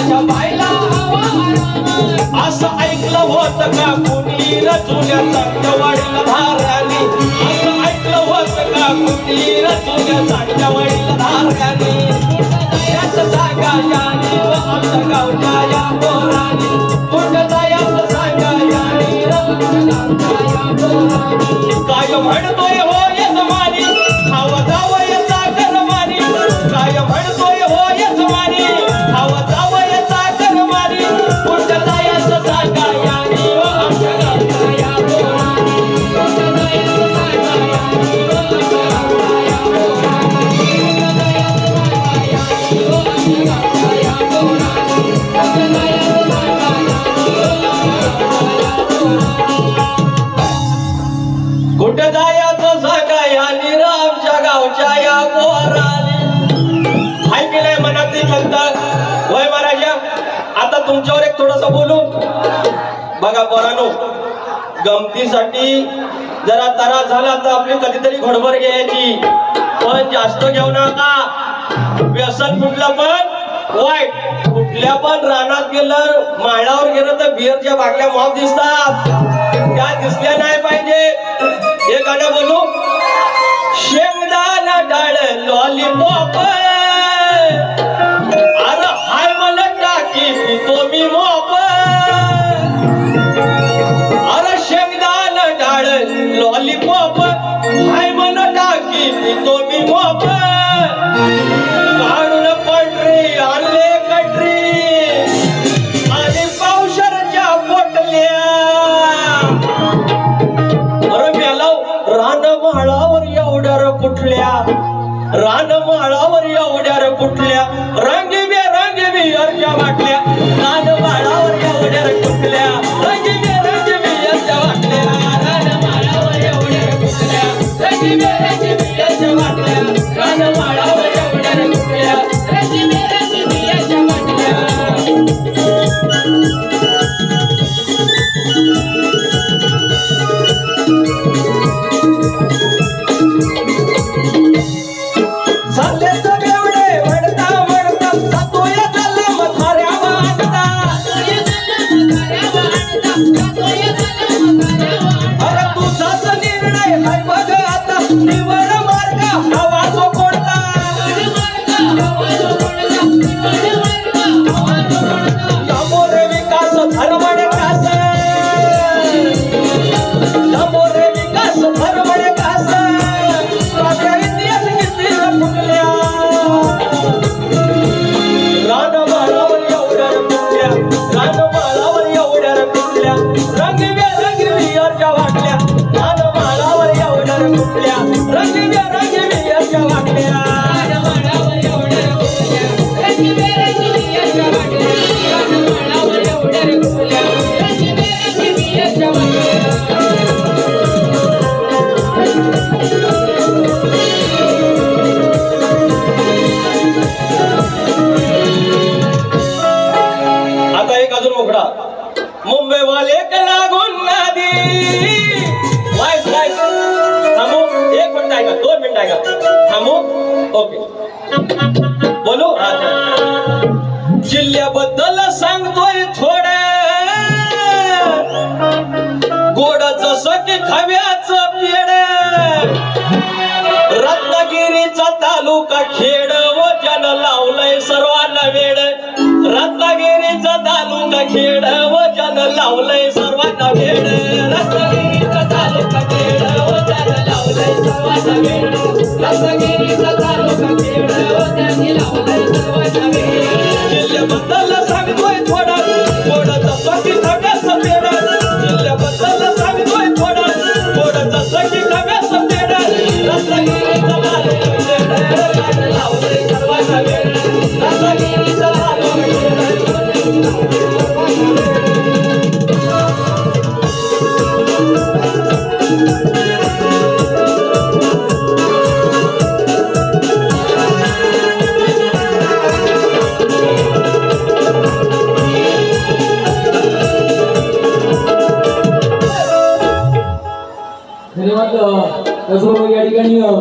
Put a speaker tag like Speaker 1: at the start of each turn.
Speaker 1: माझ्या बायला असं ऐकलं होत का कुणी? रचुल्या चांगल्या वाडीला धाराने. असं ऐकलं होतं का कुणी? रचुल्या चांगल्या वाडीला धाराने. त्याच काय म्हणतोय हो? कसं बोलू बघा पोरानो गमतीसाठी जरा तरास झाला तर आपली कधीतरी घोडभर घ्यायची. पण जास्त घेऊ नका. व्यसन फुटलं पण वाईट. कुठल्या पण रानात गेलं माळावर गेलं तर बिअरच्या बागल्या माफ दिसतात. माळावर उड्यार कुठल्या? रान माळावर उड्यार कुठल्या? रांगी बे रांगी बी वाटल्या. रान माळावर उड्यार कुठल्या? रांगी बे रांगी बी वाटल्या. रान माळावर एवढ्यार कुठल्या? रांगी बे रांगी बी वाटल्या. पोटी खव्याच पेड रत्नागिरीचा तालुका खेड व जन लावलंय सर्वांना वेड. रत्नागिरीचा तालुका खेड व जन लावलंय सर्वांना वेड. रत्नागिरीचा तालुका खेड व लावलंय सर्वांना वेड. या ठिकाणी अ,